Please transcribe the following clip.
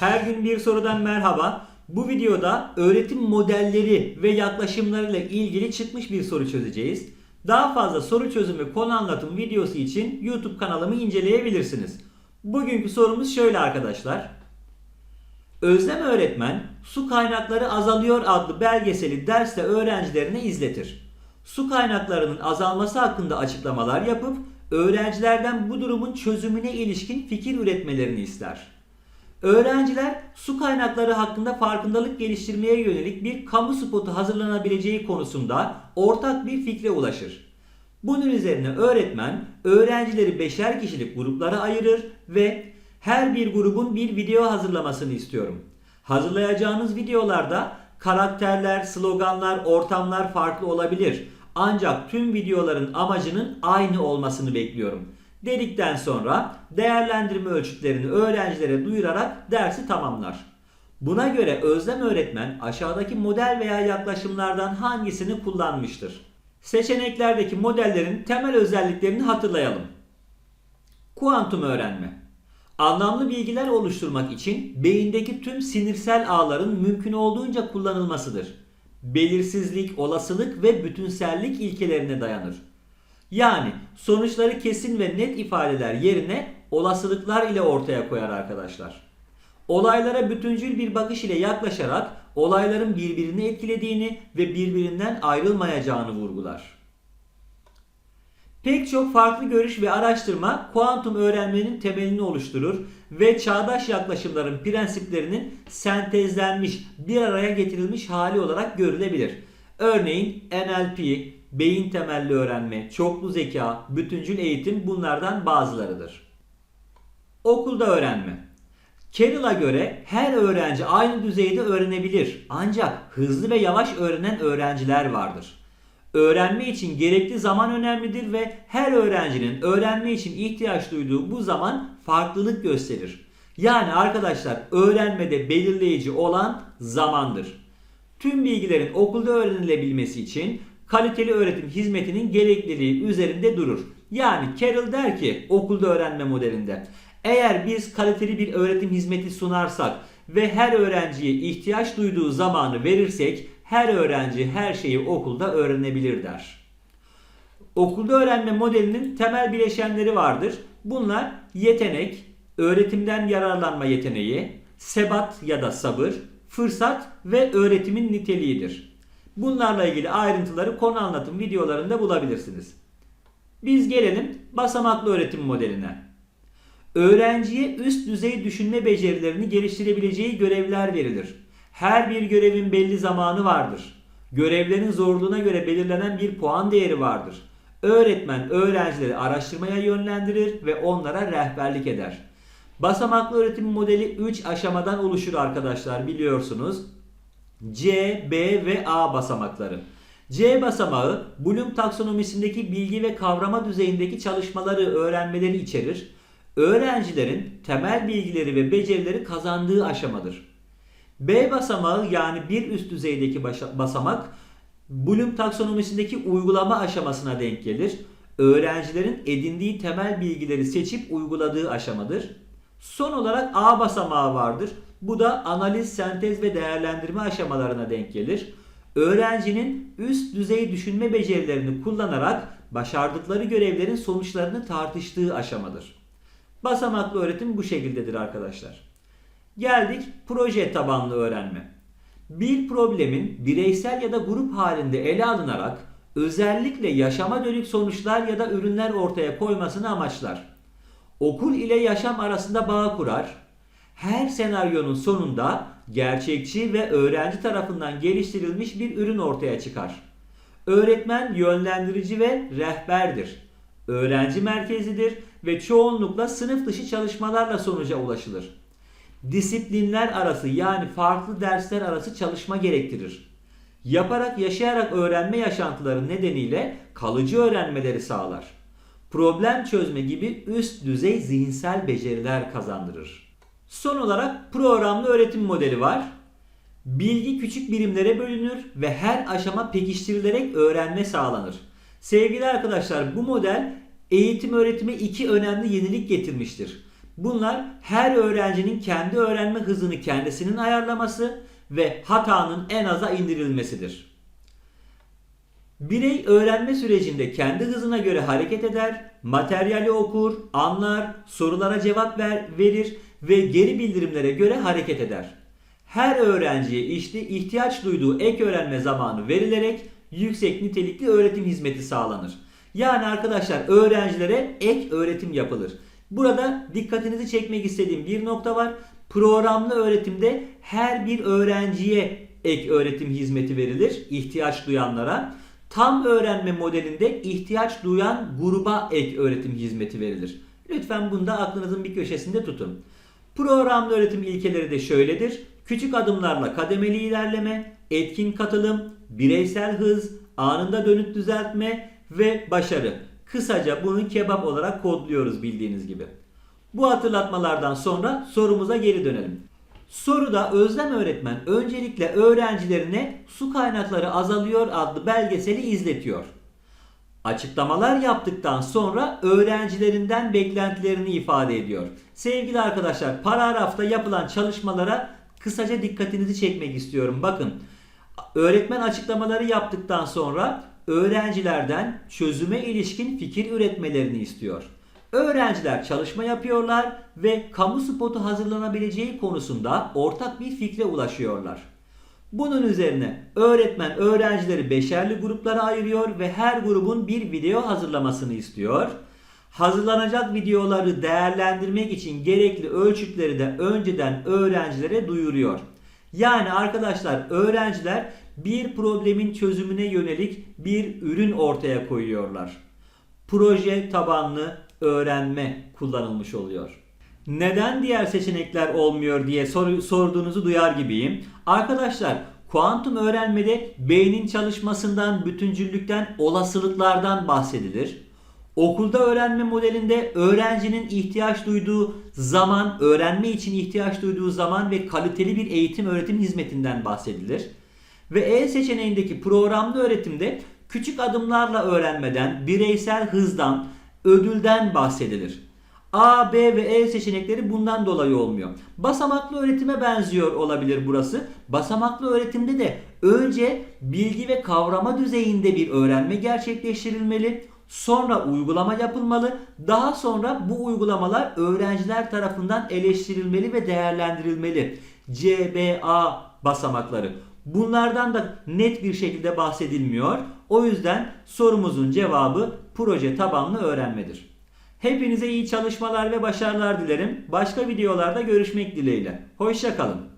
Her gün bir sorudan merhaba. Bu videoda öğretim modelleri ve yaklaşımlarıyla ilgili çıkmış bir soru çözeceğiz. Daha fazla soru çözüm ve konu anlatım videosu için YouTube kanalımı inceleyebilirsiniz. Bugünkü sorumuz şöyle arkadaşlar. Özlem öğretmen Su Kaynakları Azalıyor adlı belgeseli derste öğrencilerine izletir. Su kaynaklarının azalması hakkında açıklamalar yapıp öğrencilerden bu durumun çözümüne ilişkin fikir üretmelerini ister. Öğrenciler su kaynakları hakkında farkındalık geliştirmeye yönelik bir kamu spotu hazırlanabileceği konusunda ortak bir fikre ulaşır. Bunun üzerine öğretmen öğrencileri beşer kişilik gruplara ayırır ve her bir grubun bir video hazırlamasını istiyorum. Hazırlayacağınız videolarda karakterler, sloganlar, ortamlar farklı olabilir. Ancak tüm videoların amacının aynı olmasını bekliyorum. Dedikten sonra değerlendirme ölçütlerini öğrencilere duyurarak dersi tamamlar. Buna göre Özlem öğretmen aşağıdaki model veya yaklaşımlardan hangisini kullanmıştır? Seçeneklerdeki modellerin temel özelliklerini hatırlayalım. Kuantum öğrenme. Anlamlı bilgiler oluşturmak için beyindeki tüm sinirsel ağların mümkün olduğunca kullanılmasıdır. Belirsizlik, olasılık ve bütünsellik ilkelerine dayanır. Yani sonuçları kesin ve net ifadeler yerine olasılıklar ile ortaya koyar arkadaşlar. Olaylara bütüncül bir bakış ile yaklaşarak olayların birbirini etkilediğini ve birbirinden ayrılmayacağını vurgular. Pek çok farklı görüş ve araştırma kuantum öğrenmenin temelini oluşturur ve çağdaş yaklaşımların prensiplerinin sentezlenmiş, bir araya getirilmiş hali olarak görülebilir. Örneğin NLP, beyin temelli öğrenme, çoklu zeka, bütüncül eğitim bunlardan bazılarıdır. Okulda öğrenme. Carroll'a göre her öğrenci aynı düzeyde öğrenebilir. Ancak hızlı ve yavaş öğrenen öğrenciler vardır. Öğrenme için gerekli zaman önemlidir ve her öğrencinin öğrenme için ihtiyaç duyduğu bu zaman farklılık gösterir. Yani arkadaşlar öğrenmede belirleyici olan zamandır. Tüm bilgilerin okulda öğrenilebilmesi için kaliteli öğretim hizmetinin gerekliliği üzerinde durur. Yani Carroll der ki okulda öğrenme modelinde eğer biz kaliteli bir öğretim hizmeti sunarsak ve her öğrenciye ihtiyaç duyduğu zamanı verirsek her öğrenci her şeyi okulda öğrenebilir der. Okulda öğrenme modelinin temel bileşenleri vardır. Bunlar yetenek, öğretimden yararlanma yeteneği, sebat ya da sabır, fırsat ve öğretimin niteliğidir. Bunlarla ilgili ayrıntıları konu anlatım videolarında bulabilirsiniz. Biz gelelim basamaklı öğretim modeline. Öğrenciye üst düzey düşünme becerilerini geliştirebileceği görevler verilir. Her bir görevin belli zamanı vardır. Görevlerin zorluğuna göre belirlenen bir puan değeri vardır. Öğretmen öğrencileri araştırmaya yönlendirir ve onlara rehberlik eder. Basamaklı öğretim modeli 3 aşamadan oluşur arkadaşlar biliyorsunuz. C, B ve A basamakları. C basamağı Bloom taksonomisindeki bilgi ve kavrama düzeyindeki çalışmaları öğrenmeleri içerir. Öğrencilerin temel bilgileri ve becerileri kazandığı aşamadır. B basamağı yani bir üst düzeydeki basamak Bloom taksonomisindeki uygulama aşamasına denk gelir. Öğrencilerin edindiği temel bilgileri seçip uyguladığı aşamadır. Son olarak A basamağı vardır. Bu da analiz, sentez ve değerlendirme aşamalarına denk gelir. Öğrencinin üst düzey düşünme becerilerini kullanarak başardıkları görevlerin sonuçlarını tartıştığı aşamadır. Basamaklı öğretim bu şekildedir arkadaşlar. Geldik proje tabanlı öğrenme. Bir problemin bireysel ya da grup halinde ele alınarak özellikle yaşama dönük sonuçlar ya da ürünler ortaya koymasını amaçlar. Okul ile yaşam arasında bağ kurar. Her senaryonun sonunda gerçekçi ve öğrenci tarafından geliştirilmiş bir ürün ortaya çıkar. Öğretmen yönlendirici ve rehberdir. Öğrenci merkezlidir ve çoğunlukla sınıf dışı çalışmalarla sonuca ulaşılır disiplinler arası yani farklı dersler arası çalışma gerektirir. Yaparak yaşayarak öğrenme yaşantıları nedeniyle kalıcı öğrenmeleri sağlar. Problem çözme gibi üst düzey zihinsel beceriler kazandırır. Son olarak programlı öğretim modeli var. Bilgi küçük birimlere bölünür ve her aşama pekiştirilerek öğrenme sağlanır. Sevgili arkadaşlar bu model eğitim öğretime iki önemli yenilik getirmiştir. Bunlar her öğrencinin kendi öğrenme hızını kendisinin ayarlaması ve hatanın en aza indirilmesidir. Birey öğrenme sürecinde kendi hızına göre hareket eder, materyali okur, anlar, sorulara cevap ver, verir ve geri bildirimlere göre hareket eder. Her öğrenciye işte ihtiyaç duyduğu ek öğrenme zamanı verilerek yüksek nitelikli öğretim hizmeti sağlanır. Yani arkadaşlar öğrencilere ek öğretim yapılır. Burada dikkatinizi çekmek istediğim bir nokta var. Programlı öğretimde her bir öğrenciye ek öğretim hizmeti verilir ihtiyaç duyanlara. Tam öğrenme modelinde ihtiyaç duyan gruba ek öğretim hizmeti verilir. Lütfen bunu da aklınızın bir köşesinde tutun. Programlı öğretim ilkeleri de şöyledir. Küçük adımlarla kademeli ilerleme, etkin katılım, bireysel hız, anında dönüt düzeltme ve başarı. Kısaca bunu kebap olarak kodluyoruz bildiğiniz gibi. Bu hatırlatmalardan sonra sorumuza geri dönelim. Soruda Özlem öğretmen öncelikle öğrencilerine su kaynakları azalıyor adlı belgeseli izletiyor. Açıklamalar yaptıktan sonra öğrencilerinden beklentilerini ifade ediyor. Sevgili arkadaşlar paragrafta yapılan çalışmalara kısaca dikkatinizi çekmek istiyorum. Bakın öğretmen açıklamaları yaptıktan sonra öğrencilerden çözüme ilişkin fikir üretmelerini istiyor. Öğrenciler çalışma yapıyorlar ve kamu spotu hazırlanabileceği konusunda ortak bir fikre ulaşıyorlar. Bunun üzerine öğretmen öğrencileri beşerli gruplara ayırıyor ve her grubun bir video hazırlamasını istiyor. Hazırlanacak videoları değerlendirmek için gerekli ölçütleri de önceden öğrencilere duyuruyor. Yani arkadaşlar öğrenciler bir problemin çözümüne yönelik bir ürün ortaya koyuyorlar. Proje tabanlı öğrenme kullanılmış oluyor. Neden diğer seçenekler olmuyor diye sor- sorduğunuzu duyar gibiyim. Arkadaşlar kuantum öğrenmede beynin çalışmasından, bütüncüllükten, olasılıklardan bahsedilir. Okulda öğrenme modelinde öğrencinin ihtiyaç duyduğu zaman, öğrenme için ihtiyaç duyduğu zaman ve kaliteli bir eğitim öğretim hizmetinden bahsedilir. Ve E seçeneğindeki programlı öğretimde küçük adımlarla öğrenmeden, bireysel hızdan, ödülden bahsedilir. A, B ve E seçenekleri bundan dolayı olmuyor. Basamaklı öğretime benziyor olabilir burası. Basamaklı öğretimde de önce bilgi ve kavrama düzeyinde bir öğrenme gerçekleştirilmeli. Sonra uygulama yapılmalı. Daha sonra bu uygulamalar öğrenciler tarafından eleştirilmeli ve değerlendirilmeli. C, B, A basamakları. Bunlardan da net bir şekilde bahsedilmiyor. O yüzden sorumuzun cevabı proje tabanlı öğrenmedir. Hepinize iyi çalışmalar ve başarılar dilerim. Başka videolarda görüşmek dileğiyle. Hoşçakalın.